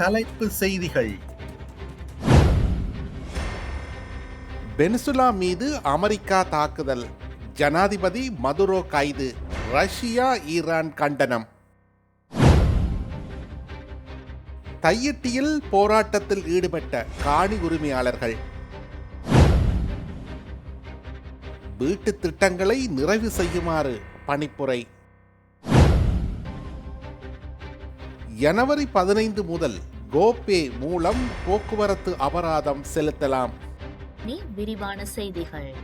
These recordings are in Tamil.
தலைப்பு செய்திகள். வெனிசுலா மீது அமெரிக்கா தாக்குதல். ஜனாதிபதி மதுரோ கைது ரஷ்யா ஈரான் கண்டனம். தையிட்டியில் போராட்டத்தில் ஈடுபட்ட காணி உரிமையாளர்கள். வீட்டு திட்டங்களை நிறைவு செய்யுமாறு பணிப்புரை. ஜனவரி பதினைந்து முதல் கோபே மூலம் போக்குவரத்து அபராதம் செலுத்தலாம். நீ விரிவான செய்திகள்.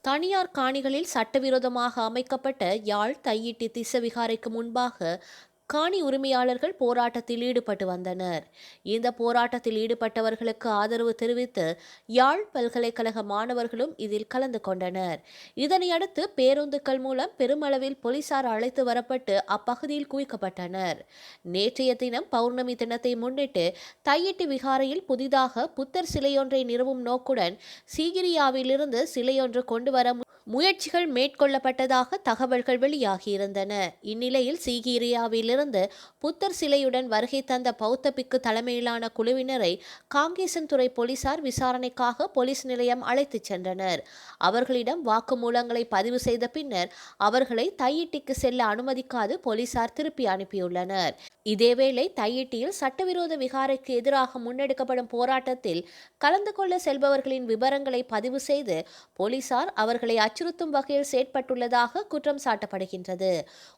தனியார் காணிகளில் சட்டவிரோதமாக அமைக்கப்பட்ட யாழ் தையிட்டி திசவிகாரைக்கு முன்பாக காணி உரிமையாளர்கள் போராட்டத்தில் ஈடுபட்டு வந்தனர். இந்த போராட்டத்தில் ஈடுபட்டவர்களுக்கு ஆதரவு தெரிவித்து யாழ் பல்கலைக்கழக மாணவர்களும் இதில் கலந்து கொண்டனர். இதனையடுத்து பேருந்துகள் மூலம் பெருமளவில் போலீசார் அழைத்து வரப்பட்டு அப்பகுதியில் குவிக்கப்பட்டனர். நேற்றைய தினம் பௌர்ணமி தினத்தை முன்னிட்டு தையிட்டு விகாரையில் புதிதாக புத்தர் சிலையொன்றை நிறுவும் நோக்குடன் சீகிரியாவிலிருந்து சிலையொன்று கொண்டு வர மு- முயற்சிகள் மேற்கொள்ளப்பட்டதாக தகவல்கள் வெளியாகியிருந்தன. இந்நிலையில் சீகிரியாவிலிருந்து புத்தர் சிலையுடன் வருகை தந்த பௌத்த பிக்கு தலைமையிலான குழுவினரை காங்கேசன்துறை போலீசார் விசாரணைக்காக போலீஸ் நிலையம் அழைத்துச் சென்றனர். அவர்களிடம் வாக்குமூலங்களை பதிவு செய்த பின்னர் அவர்களை தையிட்டிக்கு செல்ல அனுமதிக்காது போலீசார் திருப்பி அனுப்பியுள்ளனர். இதேவேளை தையிட்டியில் சட்டவிரோத விகாரைக்கு எதிராக முன்னெடுக்கப்படும் போராட்டத்தில் கலந்து கொள்ள செல்பவர்களின் விவரங்களை பதிவு செய்து போலீசார் அவர்களை அச்சுறுத்தும் வகையில் செயற்பட்டுள்ளதாக குற்றம் சாட்டப்படுகின்றது.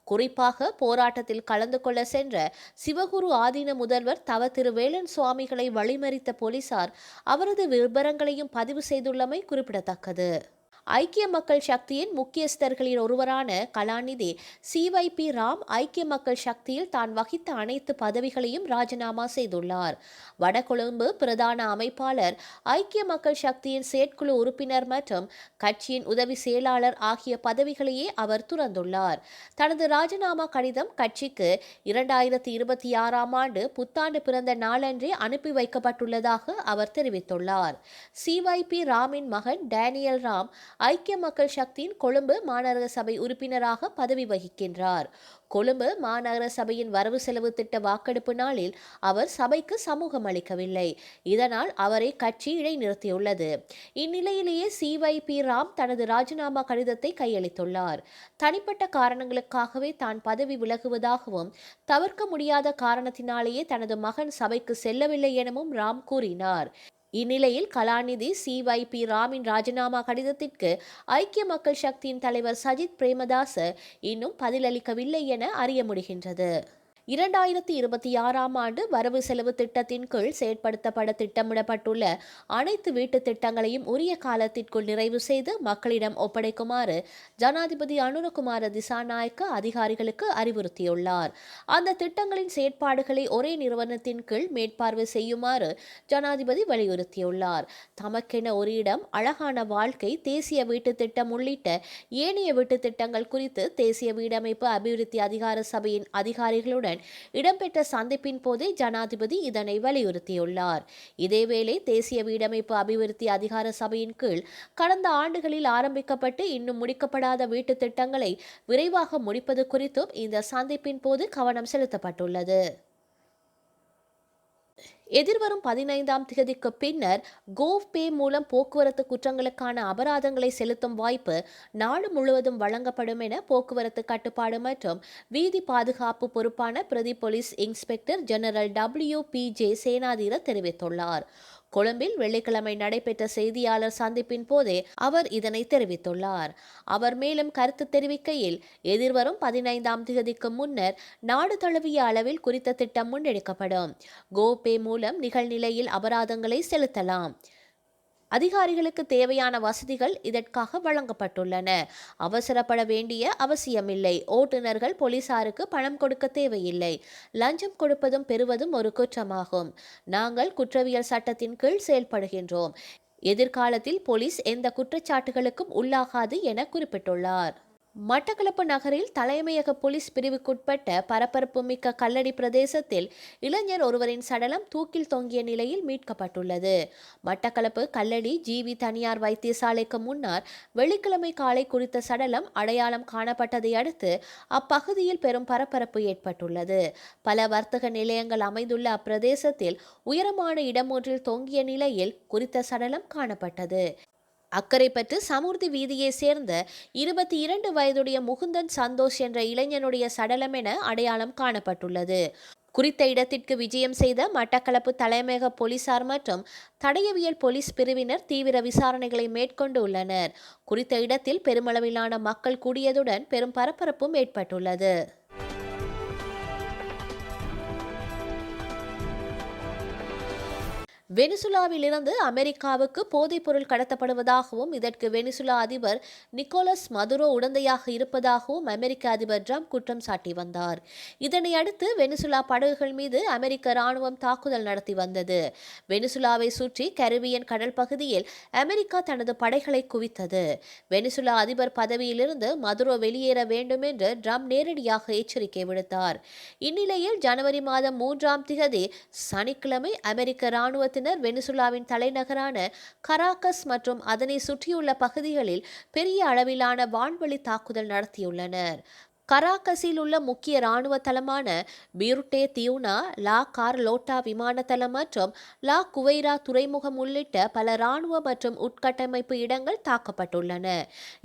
குறிப்பாக போராட்டத்தில் கலந்து கொள்ள சென்ற சிவகுரு ஆதீன முதல்வர் தவ திரு வேலன் சுவாமிகளை வழிமறித்த போலீசார் அவரது விபரங்களையும் பதிவு செய்துள்ளமை குறிப்பிடத்தக்கது. ஐக்கிய மக்கள் சக்தியின் முக்கியஸ்தர்களில் ஒருவரான கலாநிதி சிவைபி ராம் ஐக்கிய மக்கள் சக்தியில் தான் வகித்த அனைத்து பதவிகளையும் ராஜினாமா செய்துள்ளார். வடகொழும்பு பிரதான அமைப்பாளர் ஐக்கிய மக்கள் சக்தியின் செயற்குழு உறுப்பினர் மற்றும் கட்சியின் உதவி செயலாளர் ஆகிய பதவிகளையே அவர் துறந்துள்ளார். தனது ராஜினாமா கடிதம் கட்சிக்கு இரண்டாயிரத்தி இருபத்தி ஆறாம் ஆண்டு புத்தாண்டு பிறந்த நாளன்றே அனுப்பி வைக்கப்பட்டுள்ளதாக அவர் தெரிவித்துள்ளார். சிவைபி ராமின் மகன் டேனியல் ராம் ஐக்கிய மக்கள் சக்தியின் கொழும்பு மாநகர சபை உறுப்பினராக பதவி வகிக்கின்றார். கொழும்பு மாநகர சபையின் வரவு செலவு திட்ட வாக்கெடுப்பு நாளில் அவர் சபைக்கு சமூகம் அளிக்கவில்லை. இதனால் அவரை கட்சி இடைநிறுத்தியுள்ளது. இந்நிலையிலேயே சிவைபி ராம் தனது ராஜினாமா கடிதத்தை கையளித்துள்ளார். தனிப்பட்ட காரணங்களுக்காகவே தான் பதவி விலகுவதாகவும் தவிர்க்க முடியாத காரணத்தினாலேயே தனது மகன் சபைக்கு செல்லவில்லை எனவும் ராம் கூறினார். இந்நிலையில் கலாநிதி சிவைபி ராமின் ராஜினாமா கடிதத்திற்கு ஐக்கிய மக்கள் சக்தியின் தலைவர் சஜித் பிரேமதாச இன்னும் பதிலளிக்கவில்லை என அறிய முடிகின்றது. இரண்டாயிரத்தி இருபத்தி ஆறாம் ஆண்டு வரவு செலவு திட்டத்தின் கீழ் செயற்படுத்தப்பட திட்டமிடப்பட்டுள்ள அனைத்து வீட்டுத் திட்டங்களையும் உரிய காலத்திற்குள் நிறைவு செய்து மக்களிடம் ஒப்படைக்குமாறு ஜனாதிபதி அனுரகுமார திசாநாயக்க அதிகாரிகளுக்கு அறிவுறுத்தியுள்ளார். அந்த திட்டங்களின் செயற்பாடுகளை ஒரே நிறுவனத்தின் கீழ் மேற்பார்வை செய்யுமாறு ஜனாதிபதி வலியுறுத்தியுள்ளார். தமக்கென ஒரு இடம் அழகான வாழ்க்கை தேசிய வீட்டு திட்டம் உள்ளிட்ட ஏனைய வீட்டு திட்டங்கள் குறித்து தேசிய வீடமைப்பு அபிவிருத்தி அதிகார சபையின் அதிகாரிகளுடன் இடம்பெற்ற சந்திப்பின் போதே ஜனாதிபதி இதனை வலியுறுத்தியுள்ளார். இதேவேளை தேசிய வீடமைப்பு அபிவிருத்தி அதிகார சபையின் கீழ் கடந்த ஆண்டுகளில் ஆரம்பிக்கப்பட்டு இன்னும் முடிக்கப்படாத வீட்டுத் திட்டங்களை விரைவாக முடிப்பது குறித்தும் இந்த சந்திப்பின் போது கவனம் செலுத்தப்பட்டுள்ளது. எதிர்வரும் பதினைந்தாம் தேதிக்கு பின்னர் கோவ் பே மூலம் போக்குவரத்து குற்றங்களுக்கான அபராதங்களை செலுத்தும் வாய்ப்பு நாடு முழுவதும் வழங்கப்படும் என போக்குவரத்து கட்டுப்பாடு மற்றும் வீதி பாதுகாப்பு பொறுப்பான பிரதி police inspector general W P J Senadheera தெரிவித்துள்ளார். கொழும்பில் வெள்ளிக்கிழமை நடைபெற்ற செய்தியாளர் சந்திப்பின் போதே அவர் இதனை தெரிவித்துள்ளார். அவர் மேலும் கருத்து தெரிவிக்கையில் எதிர்வரும் பதினைந்தாம் தேதிக்கு முன்னர் நாடு தழுவிய அளவில் குறித்த திட்டம் முன்னெடுக்கப்படும். கோபே மூலம் நிகழ்நிலையில் அபராதங்களை செலுத்தலாம். அதிகாரிகளுக்கு தேவையான வசதிகள் இதற்காக வழங்கப்பட்டுள்ளன. அவசரப்பட வேண்டிய அவசியமில்லை. ஓட்டுநர்கள் போலீசாருக்கு பணம் கொடுக்க தேவையில்லை. லஞ்சம் கொடுப்பதும் பெறுவதும் ஒரு குற்றமாகும். நாங்கள் குற்றவியல் சட்டத்தின் கீழ் செயல்படுகின்றோம். எதிர்காலத்தில் போலீஸ் எந்த குற்றச்சாட்டுகளுக்கும் உள்ளாகாது என குறிப்பிட்டுள்ளார். மட்டக்களப்பு நகரில் தலைமையக போலீஸ் பிரிவுக்குட்பட்ட பரபரப்பு மிக்க கல்லடி பிரதேசத்தில் இளைஞர் ஒருவரின் சடலம் தூக்கில் தொங்கிய நிலையில் மீட்கப்பட்டுள்ளது. மட்டக்களப்பு கல்லடி ஜிவி தனியார் வைத்தியசாலைக்கு முன்னர் வெள்ளிக்கிழமை காலை குறித்த சடலம் அடையாளம் காணப்பட்டதை அடுத்து அப்பகுதியில் பெரும் பரபரப்பு ஏற்பட்டுள்ளது. பல வர்த்தக நிலையங்கள் அமைந்துள்ள அப்பிரதேசத்தில் உயரமான இடம் ஒன்றில் தொங்கிய நிலையில் குறித்த சடலம் காணப்பட்டது. அக்கரைப்பற்று சமுர்த்தி வீதியை சேர்ந்த இருபத்தி இரண்டு வயதுடைய முகுந்தன் சந்தோஷ் என்ற இளைஞனுடைய சடலம் என அடையாளம் காணப்பட்டுள்ளது. குறித்த இடத்திற்கு விஜயம் செய்த மட்டக்களப்பு தலைமையக போலீசார் மற்றும் தடயவியல் போலீஸ் பிரிவினர் தீவிர விசாரணைகளை மேற்கொண்டு உள்ளனர். குறித்த இடத்தில் பெருமளவிலான மக்கள் கூடியதுடன் பெரும் பரபரப்பும் ஏற்பட்டுள்ளது. வெனிசுலாவிலிருந்து அமெரிக்காவுக்கு போதைப்பொருள் கடத்தப்படுவதாகவும் இதற்கு வெனிசுலா அதிபர் நிக்கோலஸ் மதுரோ உடந்தையாக இருப்பதாகவும் அமெரிக்க அதிபர் ட்ரம்ப் குற்றம் சாட்டி வந்தார். இதனை அடுத்து வெனிசுலா படகுகள் மீது அமெரிக்க ராணுவம் தாக்குதல் நடத்தி வந்தது. வெனிசுலாவை சுற்றி கரிபியன் கடல் பகுதியில் அமெரிக்கா தனது படைகளை குவித்தது. வெனிசுலா அதிபர் பதவியிலிருந்து மதுரோ வெளியேற வேண்டும் என்று ட்ரம்ப் நேரடியாக எச்சரிக்கை விடுத்தார். இந்நிலையில் ஜனவரி மாதம் மூன்றாம் திகதி சனிக்கிழமை அமெரிக்க ராணுவத்தினர் வெனிசுலாவின் தலைநகரான கராக்கஸ் மற்றும் அதனை சுற்றியுள்ள பகுதிகளில் பெரிய அளவிலான வான்வழி தாக்குதல் நடத்தியுள்ளனர். கராக்கஸில் உள்ள முக்கிய இராணுவ தளமான பியூர்டே தியூனா லா கார்லோட்டா விமான தளம் மற்றும் லா குவைரா துறைமுகம் உள்ளிட்ட பல இராணுவ மற்றும் உட்கட்டமைப்பு இடங்கள் தாக்கப்பட்டுள்ளன.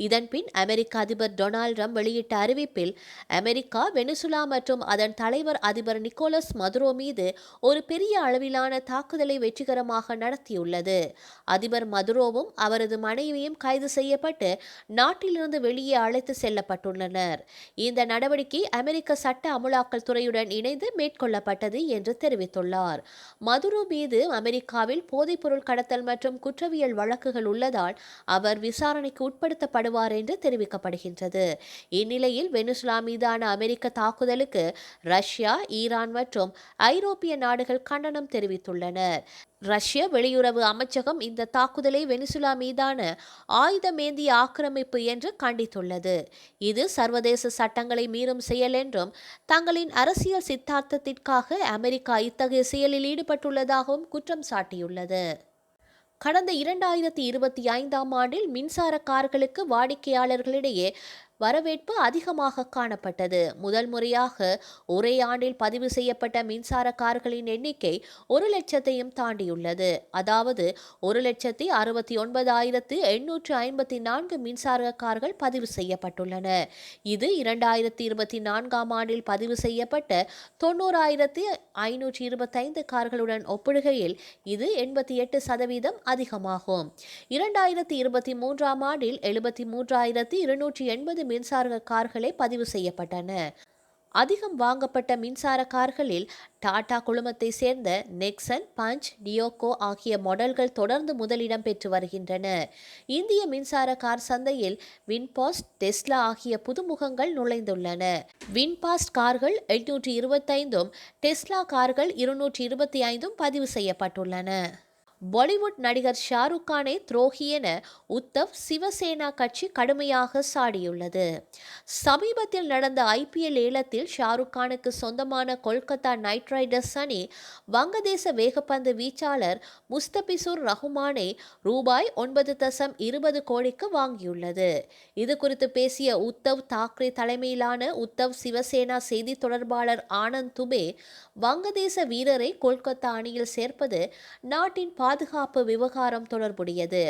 இதன்பின் அமெரிக்க அதிபர் டொனால்ட் ட்ரம்ப் வெளியிட்ட அறிவிப்பில் அமெரிக்கா வெனிசுலா மற்றும் அதன் தலைவர் அதிபர் நிக்கோலஸ் மதுரோ மீது ஒரு பெரிய அளவிலான தாக்குதலை வெற்றிகரமாக நடத்தியுள்ளது. அதிபர் மதுரோவும் அவரது மனைவியும் கைது செய்யப்பட்டு நாட்டிலிருந்து வெளியே அழைத்து செல்லப்பட்டுள்ளனர். இந்த இந்த நடவடிக்கை அமெரிக்க சட்ட அமுலாக்கல் துறையுடன் இணைந்து மேற்கொள்ளப்பட்டது என்று தெரிவித்துள்ளார். மதுரு மீது அமெரிக்காவில் போதைப்பொருள் கடத்தல் மற்றும் குற்றவியல் வழக்குகள் உள்ளதால் அவர் விசாரணைக்கு உட்படுத்தப்படுவார் என்று தெரிவிக்கப்படுகின்றது. இந்நிலையில் வெனிசுலா மீதான அமெரிக்க தாக்குதலுக்கு ரஷ்யா ஈரான் மற்றும் ஐரோப்பிய நாடுகள் கண்டனம் தெரிவித்துள்ளனர். ரஷ்ய வெளியுறவு அமைச்சகம் இந்த தாக்குதலை வெனிசுலா மீதான ஆயுதமேந்திய ஆக்கிரமிப்பு என்று கண்டித்துள்ளது. இது சர்வதேச சட்டங்களை மீறும் செயல் என்றும் தங்களின் அரசியல் சித்தாந்தத்திற்காக அமெரிக்கா இத்தகைய செயலில் ஈடுபட்டுள்ளதாகவும் குற்றம் சாட்டியுள்ளது. கடந்த இரண்டாயிரத்தி இருபத்தி ஐந்தாம் ஆண்டில் மின்சார கார்களுக்கு வாடிக்கையாளர்களிடையே வரவேற்பு அதிகமாக காணப்பட்டது. முதல் முறையாக ஒரே ஆண்டில் பதிவு செய்யப்பட்ட மின்சார கார்களின் எண்ணிக்கை ஒரு லட்சத்தையும் தாண்டியுள்ளது. அதாவது ஒரு லட்சத்தி அறுபத்தி ஒன்பதாயிரத்து எண்ணூற்று ஐம்பத்தி நான்கு மின்சார கார்கள் பதிவு செய்யப்பட்டுள்ளன. இது இரண்டாயிரத்தி இருபத்தி நான்காம் ஆண்டில் பதிவு செய்யப்பட்ட தொண்ணூறாயிரத்தி ஐநூற்றி இருபத்தைந்து கார்களுடன் ஒப்பிடுகையில் இது எண்பத்தி எட்டு சதவீதம் அதிகமாகும். இரண்டாயிரத்தி இருபத்தி மூன்றாம் ஆண்டில் எழுபத்தி மூன்றாயிரத்தி இருநூற்றி எண்பது மின்சார கார்களே பதிவு செய்யப்பட்டன. அதிகம் வாங்கப்பட்ட மின்சார கார்களில் டாடா குழுமத்தை சேர்ந்த நெக்சன் பஞ்ச் டியோகோ ஆகிய மாடல்கள் தொடர்ந்து முதலிடம் பெற்று வருகின்றன. இந்திய மின்சார கார் சந்தையில் வின்பாஸ்ட் டெஸ்லா ஆகிய புதுமுகங்கள் நுழைந்துள்ளன. வின்பாஸ்ட் கார்கள் எட்நூற்றி இருபத்தைந்தும் டெஸ்லா கார்கள் இருநூற்றி இருபத்தி ஐந்தும் பதிவு செய்யப்பட்டுள்ளன. பாலிவுட் நடிகர் ஷாருக் கானை துரோகி என உத்தவ் சிவசேனா கட்சி கடுமையாக சாடியுள்ளது. சமீபத்தில் நடந்த ஐபிஎல் ஏலத்தில் ஷாருக் கானுக்கு சொந்தமான கொல்கத்தா நைட் ரைடர்ஸ் அணி வங்கதேச வேகப்பந்து வீச்சாளர் முஸ்தபிசூர் ரஹ்மானை ரூபாய் ஒன்பது தசம் இருபது கோடிக்கு வாங்கியுள்ளது. இது குறித்து பேசிய உத்தவ் தாக்கரே தலைமையிலான உத்தவ் சிவசேனா செய்தி தொடர்பாளர் ஆனந்த் துபே வங்கதேச வீரரை கொல்கத்தா அணியில் சேர்ப்பது நாட்டின் பாதுகாப்பு விவகாரம் தொடர்புடையது.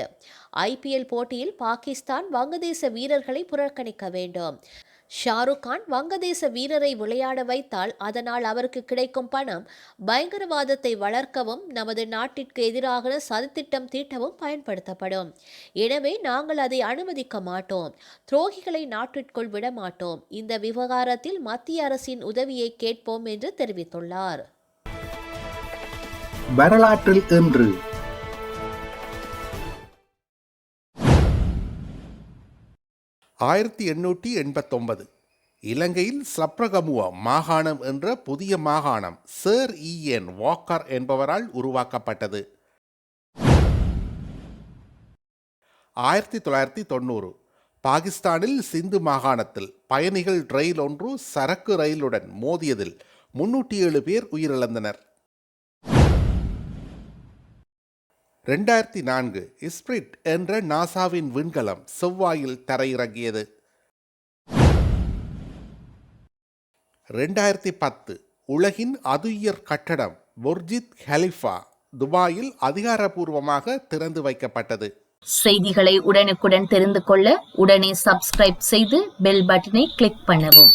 ஐபிஎல் போட்டியில் பாகிஸ்தான் வங்கதேச வீரர்களை புறக்கணிக்க வேண்டும். ஷாருக் கான் வங்கதேச வீரரை விளையாட வைத்தால் அதனால் அவருக்கு கிடைக்கும் பணம் பயங்கரவாதத்தை வளர்க்கவும் நமது நாட்டிற்கு எதிராக சதித்திட்டம் தீட்டவும் பயன்படுத்தப்படும். எனவே நாங்கள் அதை அனுமதிக்க மாட்டோம். துரோகிகளை நாட்டிற்குள் விட மாட்டோம். இந்த விவகாரத்தில் மத்திய அரசின் உதவியை கேட்போம் என்று தெரிவித்துள்ளார். வரலாற்றில் இன்று ஆயிரத்தி எண்ணூற்றி எண்பத்தொன்பது. இலங்கையில் சப்ரகமுவ மாகாணம் என்ற புதிய மாகாணம் சேர் இஎன் வாக்கர் என்பவரால் உருவாக்கப்பட்டது. ஆயிரத்தி தொள்ளாயிரத்தி தொண்ணூறு. பாகிஸ்தானில் சிந்து மாகாணத்தில் பயணிகள் ரயில் ஒன்று சரக்கு ரயிலுடன் மோதியதில் முன்னூற்றி ஏழு பேர் உயிரிழந்தனர். ரெண்டாயிரத்தி நான்கு இஸ்பிரிட் என்ற நாசாவின் விண்கலம் செவ்வாயில் தரையிறங்கியது. ரெண்டாயிரத்தி பத்து உலகின் அதுயர் கட்டடம் பொர்ஜித் ஹலிஃபா துபாயில் அதிகாரப்பூர்வமாக திறந்து வைக்கப்பட்டது. செய்திகளை உடனுக்குடன் தெரிந்து கொள்ள உடனே சப்ஸ்கிரைப் செய்து பெல் பட்டனை கிளிக் பண்ணவும்.